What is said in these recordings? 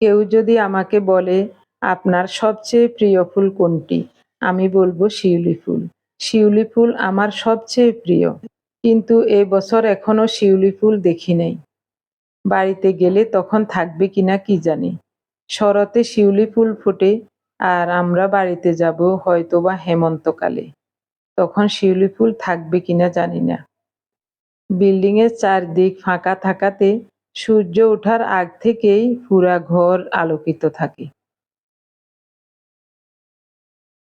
কেউ যদি আমাকে বলে, আপনার সবচেয়ে প্রিয় ফুল কোনটি? আমি বলব শিউলি ফুল। শিউলি ফুল আমার সবচেয়ে প্রিয়। কিন্তু এ বছর এখনও শিউলি ফুল দেখি নাই। বাড়িতে গেলে তখন থাকবে কিনা কি জানি। শরতে শিউলি ফুল ফোটে আর আমরা বাড়িতে যাব হয়তোবা হেমন্তকালে। তখন শিউলি ফুল থাকবে কিনা জানি না। বিল্ডিংয়ের চারদিক ফাঁকা থাকাতে সূর্য ওঠার আগ থেকেই পুরা ঘর আলোকিত থাকে।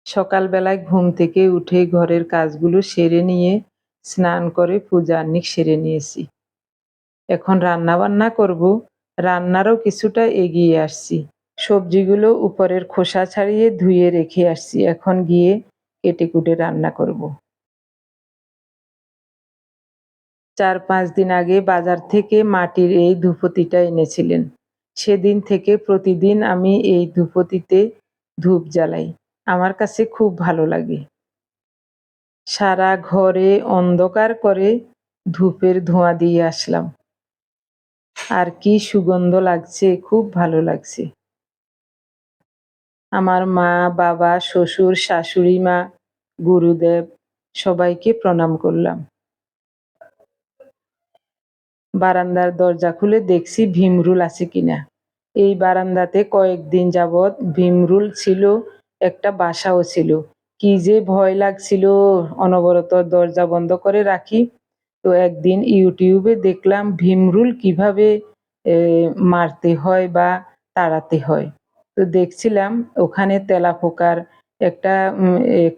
সকালবেলায় ঘুম থেকে উঠে ঘরের কাজগুলো সেরে নিয়ে স্নান করে পূজা আহ্নিক সেরে নিয়েছি। এখন রান্না বান্না করব, রান্নারও কিছুটা এগিয়ে আসছি। সবজিগুলো উপরের খোসা ছাড়িয়ে ধুয়ে রেখে আসছি, এখন গিয়ে কেটে কুটে রান্না করব। চার পাঁচ দিন আগে বাজার থেকে মাটির এই ধূপতিটা এনেছিলেন। সেদিন থেকে প্রতিদিন আমি এই ধূপতিতে ধূপ জ্বালাই। আমার কাছে খুব ভালো লাগে। সারা ঘরে অন্ধকার করে ধূপের ধোঁয়া দিয়ে আসলাম। আর কি সুগন্ধ লাগছে, খুব ভালো লাগছে। আমার মা, বাবা, শ্বশুর, শাশুড়ি মা, গুরুদেব, সবাইকে প্রণাম করলাম। বারান্দার দরজা খুলে দেখছি ভীমরুল আছে কিনা। এই বারান্দাতে কয়েকদিন যাবৎ ভীমরুল ছিল, একটা বাসাও ছিল। কি যে ভয় লাগছিল, অনবরত দরজা বন্ধ করে রাখি। তো একদিন ইউটিউবে দেখলাম ভীমরুল কীভাবে মারতে হয় বা তাড়াতে হয়। তো দেখছিলাম ওখানে তেলাপোকার একটা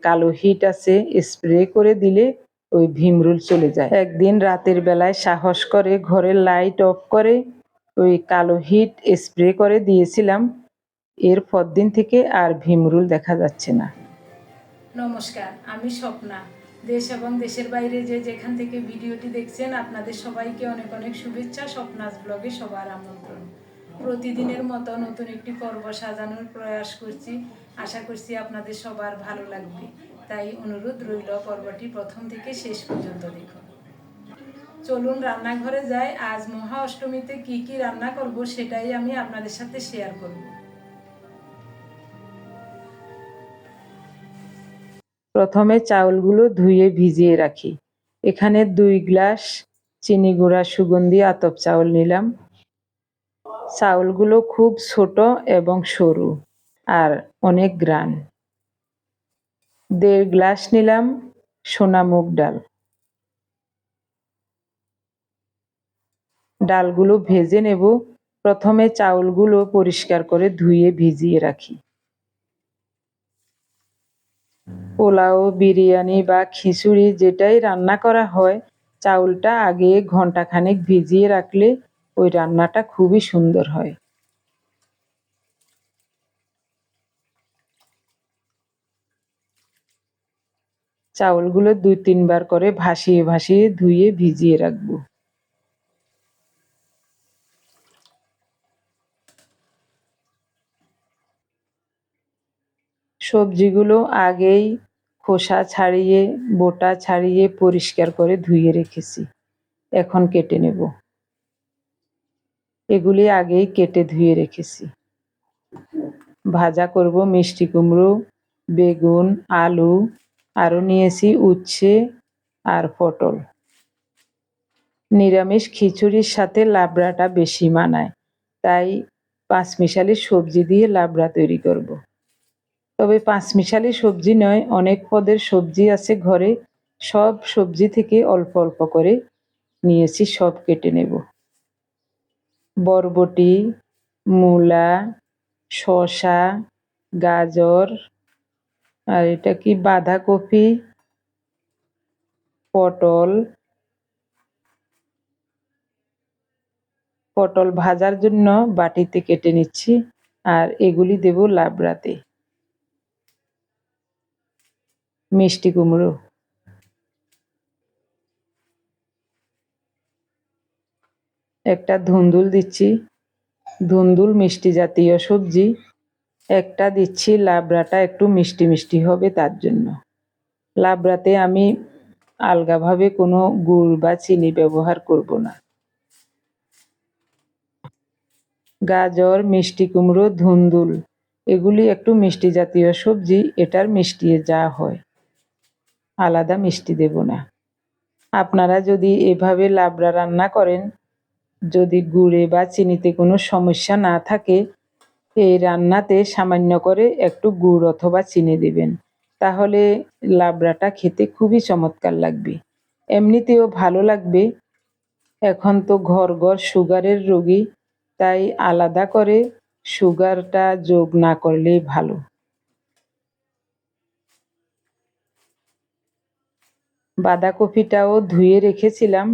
কালো হিট আছে, স্প্রে করে দিলে ওই ভীমরুল চলে যায়। একদিন রাতের বেলায় সাহস করে, ঘরের লাইট অফ করে, ওই কালো হিট স্প্রে করে দিয়েছিলাম। এর পরদিন থেকে আর ভীমরুল দেখা যাচ্ছে না। নমস্কার, আমি স্বপ্না। দেশ এবং দেশের বাইরে যে যেখান থেকে ভিডিওটি দেখছেন, আপনাদের সবাইকে অনেক অনেক শুভেচ্ছা, স্বপ্নাস ব্লগে সবার আমন্ত্রণ। প্রতিদিনের মতো নতুন একটি পর্ব সাজানোর প্রয়াস করছি। আশা করছি আপনাদের সবার ভালো লাগবে। তাই অনুরোধ রইল পর্বটি প্রথম থেকে শেষ পর্যন্ত দেখুন চলুন রান্নাঘরে যাই। আজ মহা অষ্টমীতে কি কি রান্না করব সেটাই আমি আপনাদের সাথে শেয়ার করব। প্রথমে চাউলগুলো ধুয়ে ভিজিয়ে রাখি। এখানে দুই গ্লাস চিনি গুঁড়া সুগন্ধি আতপ চাউল নিলাম। চাউলগুলো খুব ছোট এবং সরু আর অনেক গ্রান। দেড় গ্লাস নিলাম সোনা মুগ ডাল। ডালগুলো ভেজে নেব। প্রথমে চাউলগুলো পরিষ্কার করে ধুয়ে ভিজিয়ে রাখি। পোলাও, বিরিয়ানি বা খিচুড়ি যেটাই রান্না করা হয়, চাউলটা আগে ঘন্টাখানেক ভিজিয়ে রাখলে ওই রান্নাটা খুবই সুন্দর হয়। চাউলগুলো দুই তিনবার করে ভাসিয়ে ভাসিয়ে ধুয়ে ভিজিয়ে রাখব। সবজিগুলো আগেই খোসা ছাড়িয়ে, বোটা ছাড়িয়ে পরিষ্কার করে ধুয়ে রেখেছি। এখন কেটে নেব। এগুলি আগেই কেটে ধুয়ে রেখেছি। ভাজা করব মিষ্টি কুমড়ো, বেগুন, আলু আরও নিয়েছি উচ্ছে আর পটল নিরামিষ খিচুড়ির সাথে লাবড়াটা বেশি মানায়, তাই পাঁচমিশালি সবজি দিয়ে লাবড়া তৈরি করব। তবে পাঁচমিশালি সবজি নয়, অনেক পদের সবজি আছে ঘরে, সব সবজি থেকে অল্প অল্প করে নিয়েছি, সব কেটে নেব বরবটি, মূলা, শসা, গাজর আর এটা কি বাঁধাকপি, পটল পটল ভাজার জন্য বাটিতে কেটে নিচ্ছি আর এগুলি দেব লাবড়াতে। মিষ্টি কুমড়ো। একটা ধুন্দুল দিচ্ছি। ধুন্দুল মিষ্টি জাতীয় সবজি। একটা দিচ্ছি, লাবড়াটা একটু মিষ্টি মিষ্টি হবে তার জন্য। লাবড়াতে আমি আলগাভাবে কোনো গুড় বা চিনি ব্যবহার করব না। গাজর, মিষ্টি কুমড়ো, ধুন্দুল, এগুলি একটু মিষ্টি জাতীয় সবজি, এটার মিষ্টি যা হয়। আলাদা মিষ্টি দেব না। আপনারা যদি এভাবে লাবড়া রান্না করেন, যদি গুড়ে বা চিনিতে কোনো সমস্যা না থাকে এই রান্নাতে সামান্য করে একটু গুড় অথবা চিনি দিবেন। তাহলে লাবড়াটা খেতে খুবই চমৎকার লাগবে। এমনিতেও ভালো লাগবে। এখন তো ঘর ঘর সুগারের রোগী, তাই আলাদা করে সুগারটা যোগ না করলেই ভালো। বাঁধাকপিটাও ধুয়ে রেখেছিলাম,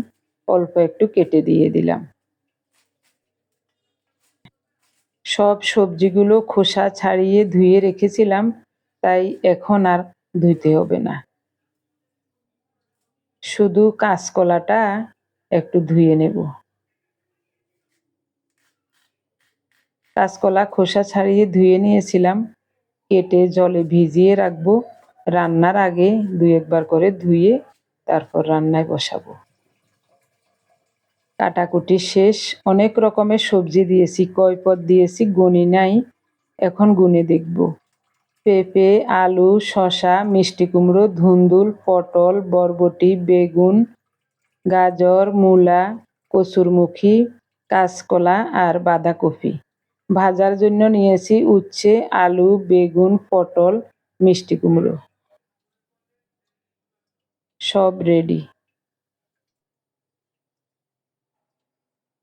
অল্প একটু কেটে দিয়ে দিলাম। সব সবজিগুলো খোসা ছাড়িয়ে ধুয়ে রেখেছিলাম, তাই এখন আর ধুইতে হবে না। শুধু কাঁচকলাটা একটু ধুয়ে নেব। কাঁচকলা খোসা ছাড়িয়ে ধুয়ে নিয়েছিলাম, কেটে জলে ভিজিয়ে রাখব, রান্নার আগে দুই একবার করে ধুয়ে তারপর রান্নায় বসাবো। কাটাকুটি শেষ। অনেক রকমের সবজি দিয়েছি কয় পদ দিয়েছি গুনি নাই। এখন গুনে দেখব। পেঁপে, আলু, শসা, মিষ্টি কুমড়ো, ধুন্দুল, পটল, বরবটি, বেগুন, গাজর, মূলা, কচুরমুখী, কাঁচকলা আর বাঁধাকপি। ভাজার জন্য নিয়েছি উচ্ছে, আলু, বেগুন, পটল, মিষ্টি কুমড়ো। সব রেডি।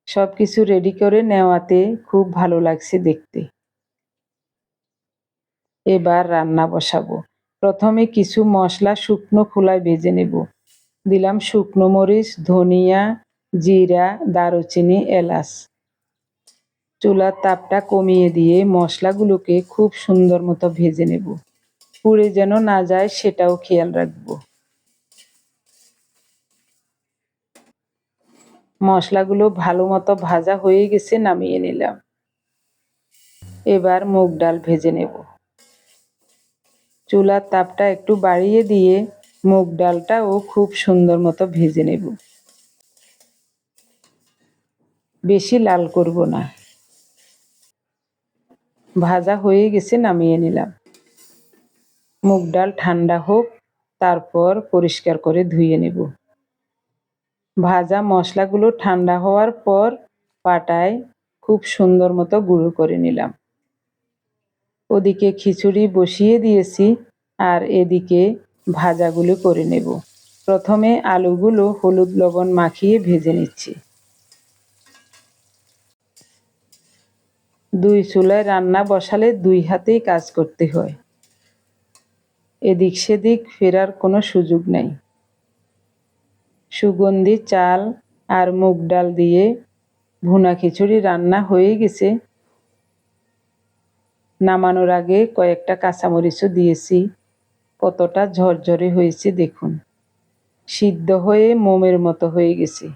সব কিছু রেডি করে নেওয়াতে খুব ভালো লাগছে দেখতে। এবার রান্না বসাবো। প্রথমে কিছু মশলা শুকনো খোলায় ভেজে নেব। দিলাম শুকনো মরিচ, ধনিয়া, জিরা, দারুচিনি, এলাচ। চুলার তাপটা কমিয়ে দিয়ে মশলাগুলোকে খুব সুন্দর মতো ভেজে নেব। পুড়ে যেন না যায় সেটাও খেয়াল রাখব। মশলাগুলো ভালো মতো ভাজা হয়ে গেছে, নামিয়ে নিলাম। এবার মুগ ডাল ভেজে নেব। চুলার তাপটা একটু বাড়িয়ে দিয়ে মুগ ডালটাও খুব সুন্দর মতো ভেজে নেব। বেশি লাল করব না। ভাজা হয়ে গেছে, নামিয়ে নিলাম। মুগ ডাল ঠান্ডা হোক, তারপর পরিষ্কার করে ধুয়ে নেব। ভাজা মশলাগুলো ঠান্ডা হওয়ার পর পাটায় খুব সুন্দর মতো গুঁড়ো করে নিলাম। ওদিকে খিচুড়ি বসিয়ে দিয়েছি আর এদিকে ভাজাগুলো করে নেব। প্রথমে আলুগুলো হলুদ লবণ মাখিয়ে ভেজে নিচ্ছি। দুই চুলায় রান্না বসালে দুই হাতেই কাজ করতে হয়। এদিক সেদিক ফেরার কোনো সুযোগ নেই। সুগন্ধি, চাল আর মুগ ডাল দিয়ে ভুনা খিচুড়ি রান্না হয়ে গেছে। নামানোর আগে কয়েকটা কাঁচামরিচও দিয়েছি। কতটা ঝরঝরে হয়েছে দেখুন। সিদ্ধ হয়ে মোমের মতো হয়ে গেছে।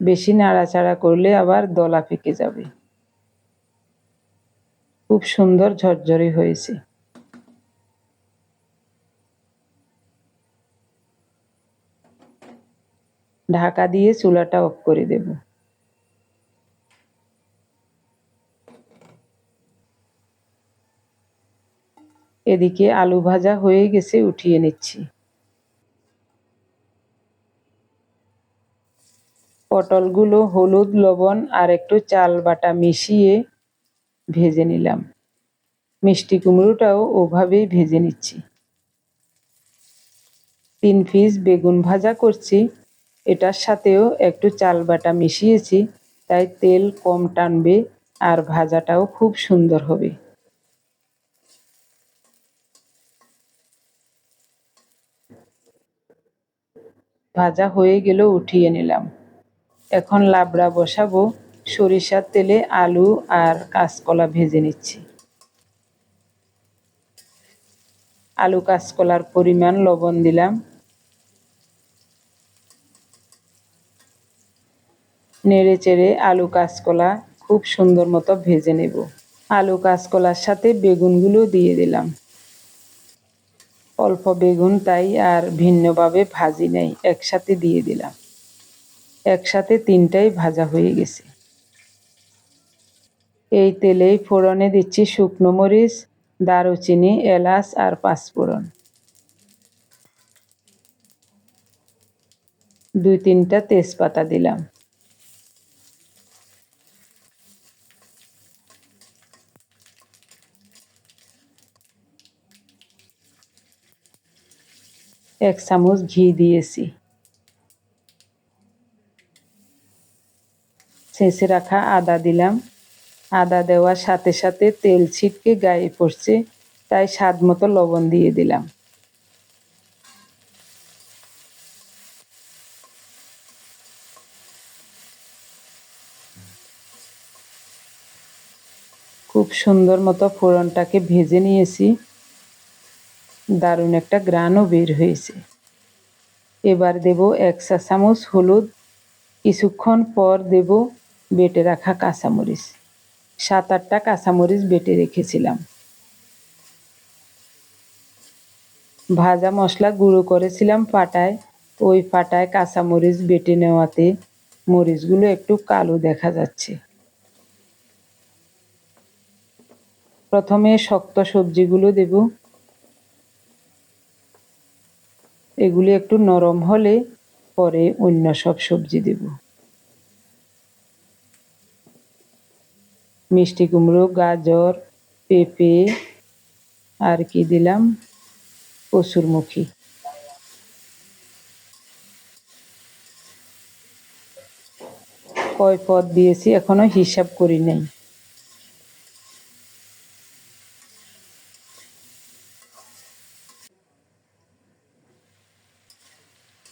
বেশি নাড়াচাড়া করলে আবার দলা পেকে যাবে। খুব সুন্দর ঝরঝরে হয়েছে। ঢাকা দিয়ে চুলাটা অফ করে দেব। এদিকে আলু ভাজা হয়ে গেছে, উঠিয়ে নিচ্ছি। পটলগুলো হলুদ, লবণ আর একটু চাল বাটা মিশিয়ে ভেজে নিলাম। মিষ্টি কুমড়োটাও ওভাবেই ভেজে নিচ্ছি। তিন পিস বেগুন ভাজা করছি। এটার সাথেও একটু চাল বাটা মিশিয়েছি, তাই তেল কম টানবে আর ভাজাটাও খুব সুন্দর হবে। ভাজা হয়ে গেল উঠিয়ে নিলাম। এখন লাবড়া বসাবো, সরিষার তেলে আলু আর কাঁচকলা ভেজে নিচ্ছি। আলু কাঁচকলার পরিমাণ লবণ দিলাম নেড়ে চেড়ে আলু কাঁচকলা খুব সুন্দর মতো ভেজে নেব। আলু কাঁচকলার সাথে বেগুনগুলো দিয়ে দিলাম। অল্প বেগুন তাই আর ভিন্নভাবে ভাজি নেই, একসাথে দিয়ে দিলাম। একসাথে তিনটাই ভাজা হয়ে গেছে। এই তেলেই ফোড়নে দিচ্ছি শুকনো মরিচ, দারুচিনি, এলাচ আর পাঁচফোড়ন। দুই তিনটা তেজপাতা দিলাম। এক চামচ ঘি দিয়েছি। ছেঁচে রাখা আদা দিলাম। আদা দেওয়ার সাথে সাথে তেল ছিটকে গায়ে পড়ছে, তাই স্বাদ মতো লবণ দিয়ে দিলাম। খুব সুন্দর মতো ফোড়নটাকে ভেজে নিয়েছি। দারুণ একটা গ্রানও বের হয়েছে। এবার দেব এক চা চামচ হলুদ, কিছুক্ষণ পর দেব বেটে রাখা কাঁচামরিচ। সাত আটটা কাঁচামরিচ বেটে রেখেছিলাম। ভাজা মশলা গুঁড়ো করেছিলাম পাটায়। ওই পাটায় কাঁচামরিচ বেটে নেওয়াতে মরিচগুলো একটু কালো দেখা যাচ্ছে। প্রথমে শক্ত সবজিগুলো দেব। এগুলি একটু নরম হলে পরে অন্য সব সবজি দেব। মিষ্টি কুমড়ো, গাজর, পেঁপে, আর কি দিলাম? কসুরমুখী কয় পদ দিয়েছি, এখনও হিসাব করি নাই।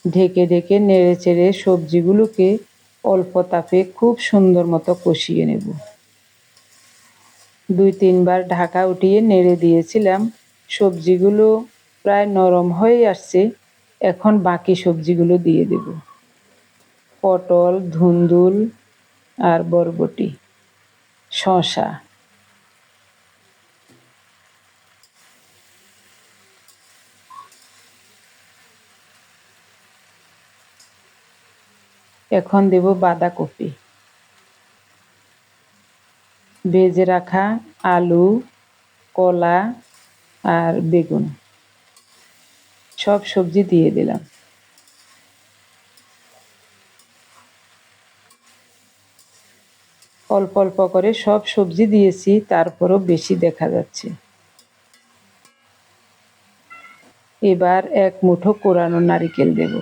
ঢেকে ঢেকে নেড়ে চেড়ে সবজিগুলোকে অল্প তাপে খুব সুন্দর মতো কষিয়ে নেব। দুই তিনবার ঢাকা উঠিয়ে নেড়ে দিয়েছিলাম। সবজিগুলো প্রায় নরম হয়ে আসছে। এখন বাকি সবজিগুলো দিয়ে দেব। পটল, ধুন্দুল আর বরবটি, শসা। এখন দেব বাঁধাকপি। ভেজে রাখা আলু, কলা আর বেগুন। সব সবজি দিয়ে দিলাম। অল্প অল্প করে সব সবজি দিয়েছি, তারপরও বেশি দেখা যাচ্ছে। এবার এক মুঠো কোরানো নারিকেল দেবো।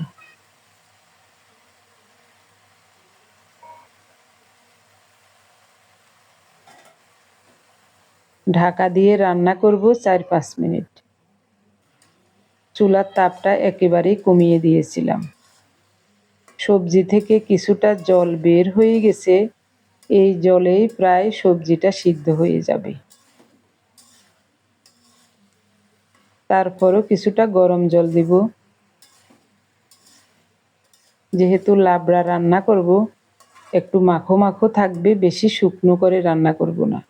ঢাকা দিয়ে রান্না করব চার পাঁচ মিনিট। চুলার তাপটা একেবারেই কমিয়ে দিয়েছিলাম। সবজি থেকে কিছুটা জল বের হয়ে গেছে, এই জলেই প্রায় সবজিটা সিদ্ধ হয়ে যাবে। তারপরও কিছুটা গরম জল দিব। যেহেতু লাবড়া রান্না করব, একটু মাখো মাখো থাকবে, বেশি শুকনো করে রান্না করব না।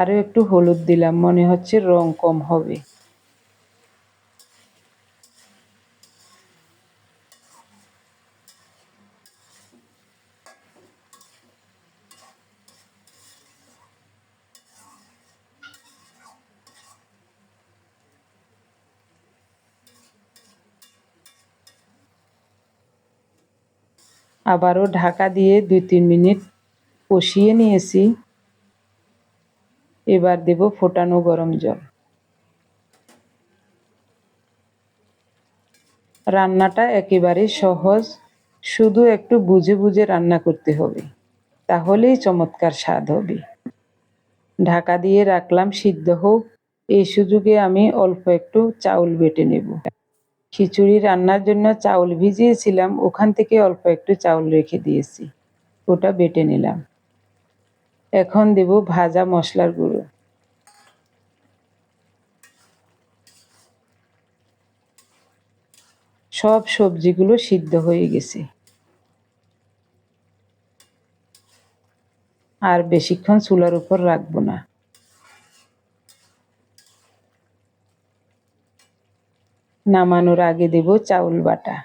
আরও একটু হলুদ দিলাম, মনে হচ্ছে রং কম হবে। আবারও ঢাকা দিয়ে দুই তিন মিনিট কষিয়ে নিয়েছি। এবার দেব ফোটানো গরম জল। রান্নাটা একেবারে সহজ, শুধু একটু বুঝে বুঝে রান্না করতে হবে, তাহলেই চমৎকার স্বাদ হবে। ঢাকা দিয়ে রাখলাম সিদ্ধ হোক, এই সুযোগে আমি অল্প একটু চাউল বেটে নেব। খিচুড়ি রান্নার জন্য চাউল ভিজিয়েছিলাম, ওখান থেকে অল্প একটু চাউল রেখে দিয়েছি, ওটা বেটে নিলাম। এখন দেব ভাজা মশলার গুঁড়ো। সব সবজিগুলো সিদ্ধ হয়ে গেছে। আর বেশিক্ষণ চুলার উপর রাখব না। নামানোর আগে দেব চাউল বাটা।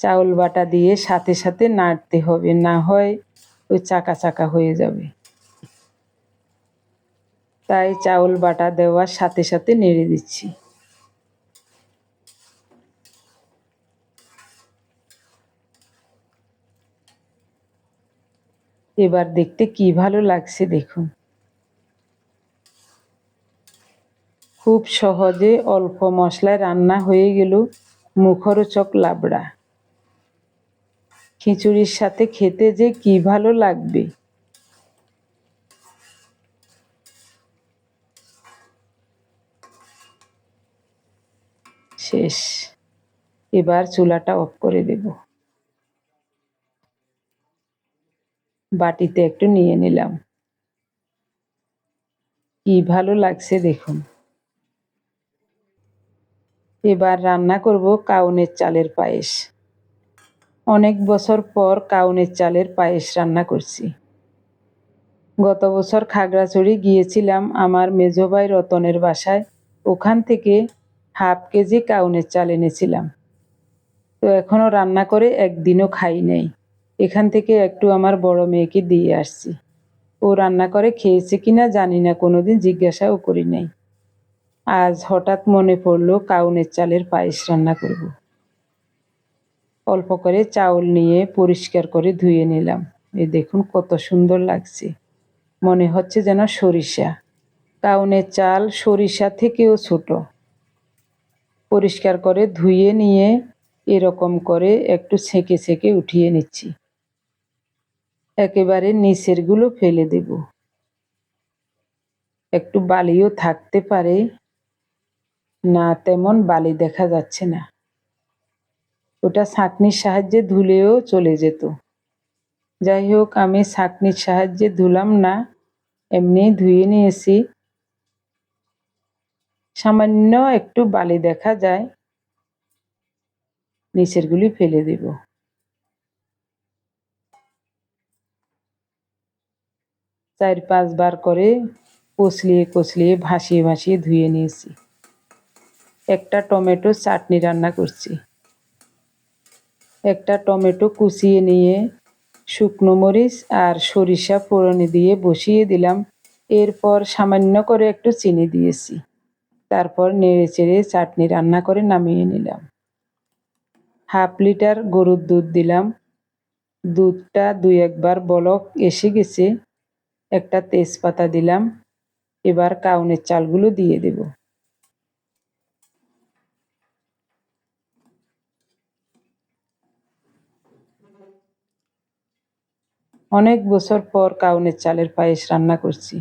চাউল বাটা দিয়ে সাথে সাথে নাড়তে হবে, না হয় ওই চাকা চাকা হয়ে যাবে। তাই চাউল বাটা দেওয়ার সাথে সাথে নেড়ে দিচ্ছি। এবার দেখতে কি ভালো লাগছে দেখুন। খুব সহজে অল্প মশলায় রান্না হয়ে গেল মুখরোচক লাবড়া। খিচুড়ির সাথে খেতে যে কি ভালো লাগবে? শেষ। এবার চুলাটা অফ করে দেব। বাটিতে একটু নিয়ে নিলাম। কি ভালো লাগছে দেখুন। এবার রান্না করব কাউনের চালের পায়েস। অনেক বছর পর কাউনের চালের পায়েস রান্না করছি। গত বছর খাগড়াছড়ি গিয়েছিলাম আমার মেজো ভাই রতনের বাসায়। ওখান থেকে হাফ কেজি কাউনের চাল এনেছিলাম। তো এখনও রান্না করে একদিনও খাই নাই। এখান থেকে একটু আমার বড় মেয়েকে দিয়ে আসছি। ও রান্না করে খেয়েছে কিনা জানি না, কোনোদিন জিজ্ঞাসাও করি নাই। আজ হঠাৎ মনে পড়ল কাউনের চালের পায়েস রান্না করব। অল্প করে চাউল নিয়ে পরিষ্কার করে ধুয়ে নিলাম। এই দেখুন কত সুন্দর লাগছে। মনে হচ্ছে যেন সরিষা। কাউনের চাল সরিষা থেকেও ছোট। পরিষ্কার করে ধুয়ে নিয়ে এরকম করে একটু ছেঁকে ছেঁকে উঠিয়ে নিচ্ছি। একেবারে নিচেরগুলো ফেলে দেব। একটু বালিও থাকতে পারে। না তেমন বালি দেখা যাচ্ছে না। ওটা ছাঁকনির সাহায্যে ধুলেও চলে যেত। যাই হোক, আমি ছাঁকনির সাহায্যে ধুলাম না, এমনি ধুয়ে নিয়েছি। সামান্য একটু বালি দেখা যায়, নিচেরগুলি ফেলে দেব। চার পাঁচবার করে কচলিয়ে কচলিয়ে ভাসিয়ে ভাসিয়ে ধুয়ে নিয়েছি। একটা টমেটো চাটনি রান্না করছি। একটা টমেটো কুচিয়ে নিয়ে শুকনো মরিচ আর সরিষা ফোড়নে দিয়ে বসিয়ে দিলাম। এরপর সামান্য করে একটু চিনি দিয়েছি। তারপর নেড়ে চেড়ে চাটনি রান্না করে নামিয়ে নিলাম। হাফ লিটার গরুর দুধ দিলাম। দুধটা দুই একবার বলক এসে গেছে। একটা তেজপাতা দিলাম। এবার কাউনের চালগুলো দিয়ে দেব। অনেক বছর পর কাউনের চালের পায়েস রান্না করছি।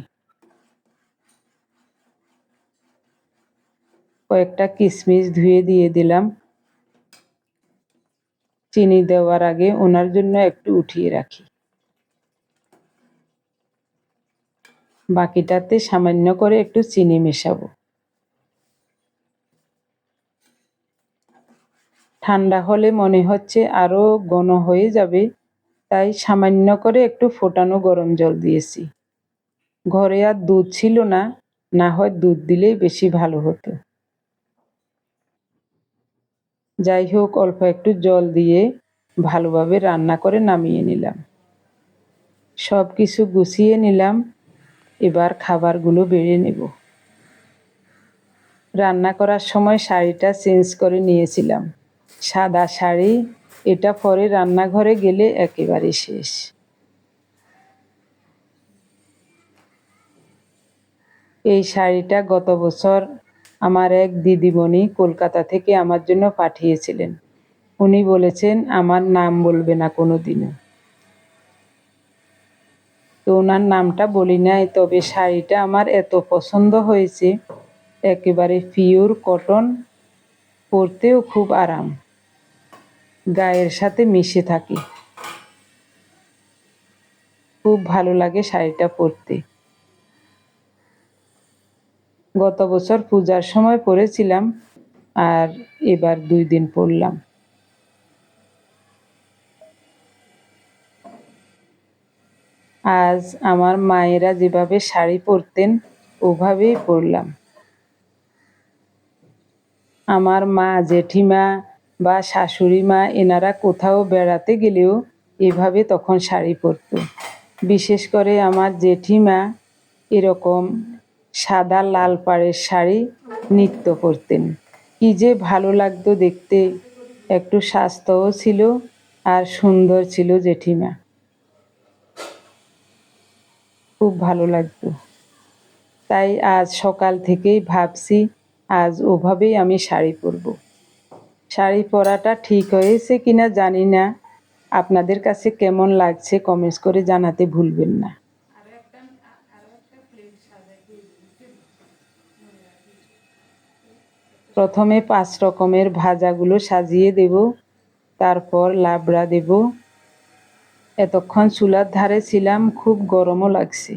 কয়েকটা কিশমিশ ধুয়ে দিয়ে দিলাম। চিনি দেওয়ার আগে ওনার জন্য একটু উঠিয়ে রাখি। বাকিটাতে সামান্য করে একটু চিনি মেশাবো। ঠান্ডা হলে মনে হচ্ছে আরও ঘন হয়ে যাবে। তাই সামান্য করে একটু ফোটানো গরম জল দিয়েছি। ঘরে আর দুধ ছিল না না হয় দুধ দিলেই বেশি ভালো হতো। যাই হোক, অল্প একটু জল দিয়ে ভালোভাবে রান্না করে নামিয়ে নিলাম। সব কিছু গুছিয়ে নিলাম, এবার খাবারগুলো বেড়ে নেব। রান্না করার সময় শাড়িটা চেঞ্জ করে নিয়েছিলাম। সাদা শাড়ি এটা পরে রান্নাঘরে গেলে একেবারে শেষ। এই শাড়িটা গত বছর আমার এক দিদিমণি কলকাতা থেকে আমার জন্য পাঠিয়েছিলেন। উনি বলেছেন, আমার নাম বলবে না কোনো দিনও তো ওনার নামটা বলি নাই, তবে শাড়িটা আমার এত পছন্দ হয়েছে, একেবারে পিওর কটন পরতেও খুব আরাম। গায়ের সাথে মিশে থাকে। খুব ভালো লাগে শাড়িটা পরতে। গত বছর পূজার সময় পরেছিলাম আর এবার দুই দিন পরলাম। আজ আমার মায়েরা যেভাবে শাড়ি পরতেন, ওভাবেই পরলাম। আমার মা জেঠিমা বা শাশুড়ি মা এনারা কোথাও বেড়াতে গেলেও এভাবে তখন শাড়ি পরতো। বিশেষ করে আমার জেঠিমা এরকম সাদা লাল পাড়ের শাড়ি নৃত্য করতেন কি যে ভালো লাগতো দেখতে, একটু স্বাস্থ্যও ছিল আর সুন্দর ছিল জেঠিমা। খুব ভালো লাগতো। তাই আজ সকাল থেকেই ভাবছি আজ ওভাবেই আমি শাড়ি পরব। শাড়ি পরাটা ঠিক হয়েছে কিনা জানি না। আপনাদের কাছে কেমন লাগছে কমেন্টস করে জানাতে ভুলবেন না। প্রথমে পাঁচ রকমের ভাজাগুলো সাজিয়ে দেব, তারপর লাবড়া দেব। এতক্ষণ চুলার ধারে ছিলাম, খুব গরমও লাগছে।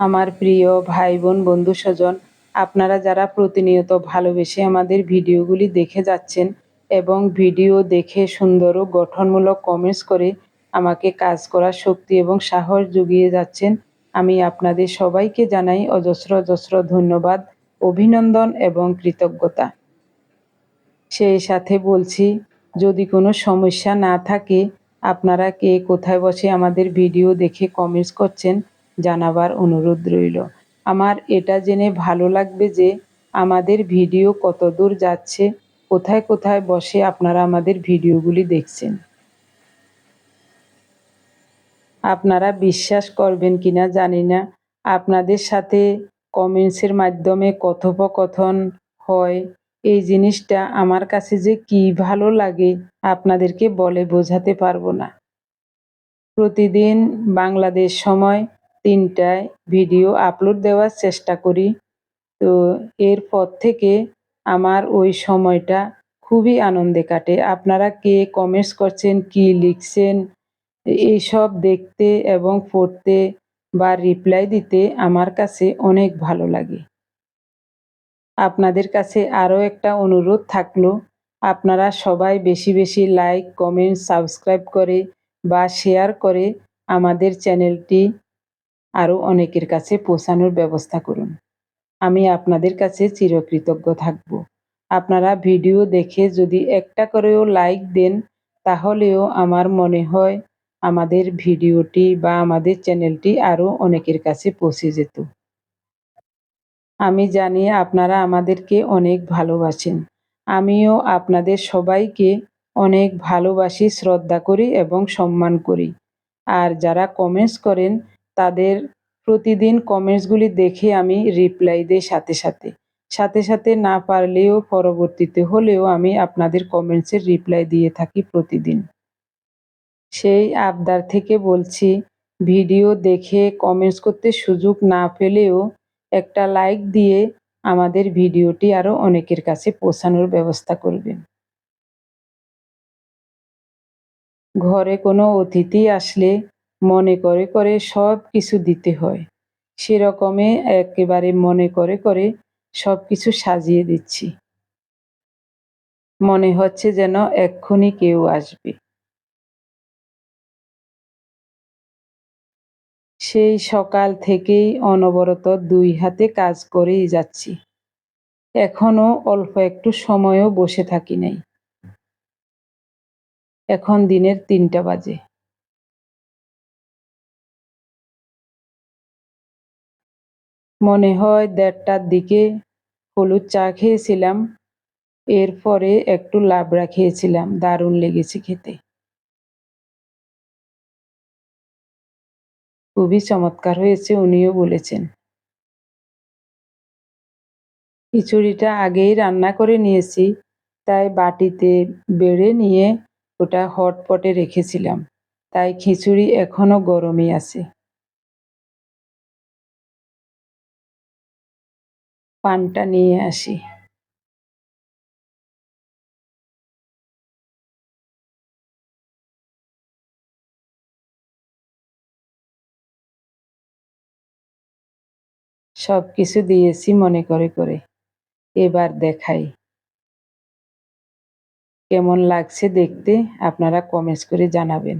আমার প্রিয় ভাই বোন, বন্ধু স্বজন আপনারা যারা প্রতিনিয়ত ভালোবেসে আমাদের ভিডিওগুলি দেখে যাচ্ছেন এবং ভিডিও দেখে সুন্দর ও গঠনমূলক কমেন্টস করে আমাকে কাজ করার শক্তি এবং সাহস জুগিয়ে যাচ্ছেন, আমি আপনাদের সবাইকে জানাই অজস্র অজস্র ধন্যবাদ, অভিনন্দন এবং কৃতজ্ঞতা। সেই সাথে বলছি, যদি কোনো সমস্যা না থাকে, আপনারা কে কোথায় বসে আমাদের ভিডিও দেখে কমেন্টস করছেন জানাবার অনুরোধ রইল। আমার এটা জেনে ভালো লাগবে যে আমাদের ভিডিও কত দূর যাচ্ছে, কোথায় কোথায় বসে আপনারা আমাদের ভিডিওগুলি দেখছেন। আপনারা বিশ্বাস করবেন কিনা জানি না, আপনাদের সাথে কমেন্টসের মাধ্যমে কথোপকথন হয়, এই জিনিসটা আমার কাছে যে কি ভালো লাগে আপনাদেরকে বলে বোঝাতে পারব না। প্রতিদিন বাংলাদেশ সময় তিনটায় ভিডিও আপলোড দেওয়ার চেষ্টা করি। তো এরপর থেকে আমার ওই সময়টা খুবই আনন্দে কাটে। আপনারা কে কমেন্টস করছেন, কি লিখছেন, এইসব দেখতে এবং পড়তে বা রিপ্লাই দিতে আমার কাছে অনেক ভালো লাগে। আপনাদের কাছে আরও একটা অনুরোধ থাকল, আপনারা সবাই বেশি বেশি লাইক কমেন্ট সাবস্ক্রাইব করে বা শেয়ার করে আমাদের চ্যানেলটি আরও অনেকের কাছে পৌঁছানোর ব্যবস্থা করুন। আমি আপনাদের কাছে চিরকৃতজ্ঞ থাকব। আপনারা ভিডিও দেখে যদি একটা করেও লাইক দেন, তাহলেও আমার মনে হয় আমাদের ভিডিওটি বা আমাদের চ্যানেলটি আরও অনেকের কাছে পৌঁছে যেত। আমি জানি আপনারা আমাদেরকে অনেক ভালোবাসেন। আমিও আপনাদের সবাইকে অনেক ভালোবাসি, শ্রদ্ধা করি এবং সম্মান করি। আর যারা কমেন্টস করেন তাদের প্রতিদিন কমেন্টসগুলি দেখে আমি রিপ্লাই দিই সাথে সাথে। সাথে সাথে না পারলেও পরবর্তীতে হলেও আমি আপনাদের কমেন্টসের রিপ্লাই দিয়ে থাকি প্রতিদিন। সেই আবদার থেকে বলছি, ভিডিও দেখে কমেন্টস করতে সুযোগ না পেলেও একটা লাইক দিয়ে আমাদের ভিডিওটি আরও অনেকের কাছে পৌঁছানোর ব্যবস্থা করবেন। ঘরে কোনো অতিথি আসলে মনে করে করে সব কিছু দিতে হয়। সেরকমে একেবারে মনে করে করে সব কিছু সাজিয়ে দিচ্ছি। মনে হচ্ছে যেন এক্ষুনি কেউ আসবে। সেই সকাল থেকেই অনবরত দুই হাতে কাজ করেই যাচ্ছি। এখনও অল্প একটু সময়ও বসে থাকি নাই। এখন দিনের তিনটা বাজে। মনে হয় দেড়টার দিকে হলুদ চা খেয়েছিলাম। এরপরে একটু লাবড়া খেয়েছিলাম, দারুণ লেগেছে খেতে। খুবই চমৎকার হয়েছে, উনিও বলেছেন। খিচুড়িটা আগেই রান্না করে নিয়েছি, তাই বাটিতে বেড়ে নিয়ে ওটা হটপটে রেখেছিলাম, তাই খিচুড়ি এখনও গরমই আছে। পানটা নিয়ে আসি। সব কিছু দিয়েছি মনে করে করে। এবার দেখাই। কেমন লাগছে দেখতে আপনারা কমেন্টস করে জানাবেন।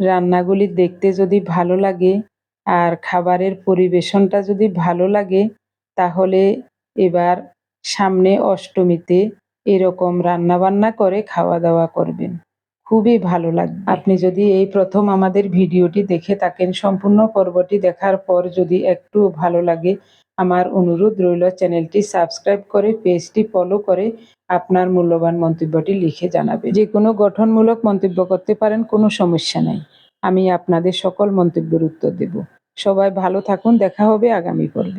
রান্নাগুলি দেখতে যদি ভালো লাগে আর খাবারের পরিবেশনটা যদি ভালো লাগে, তাহলে এবার সামনে অষ্টমীতে এরকম রান্না বান্না করে খাওয়া দাওয়া করবেন। খুবই ভালো লাগবে। আপনি যদি এই প্রথম আমাদের ভিডিওটি দেখে থাকেন, সম্পূর্ণ পর্বটি দেখার পর যদি একটু ভালো লাগে, আমার অনুরোধ রইল চ্যানেলটি সাবস্ক্রাইব করে, পেজটি ফলো করে আপনার মূল্যবান মন্তব্যটি লিখে জানাবে যে কোনো গঠনমূলক মন্তব্য করতে পারেন, কোনো সমস্যা নাই। আমি আপনাদের সকল মন্তব্যের উত্তর দেব। সবাই ভালো থাকুন দেখা হবে আগামী পর্বে।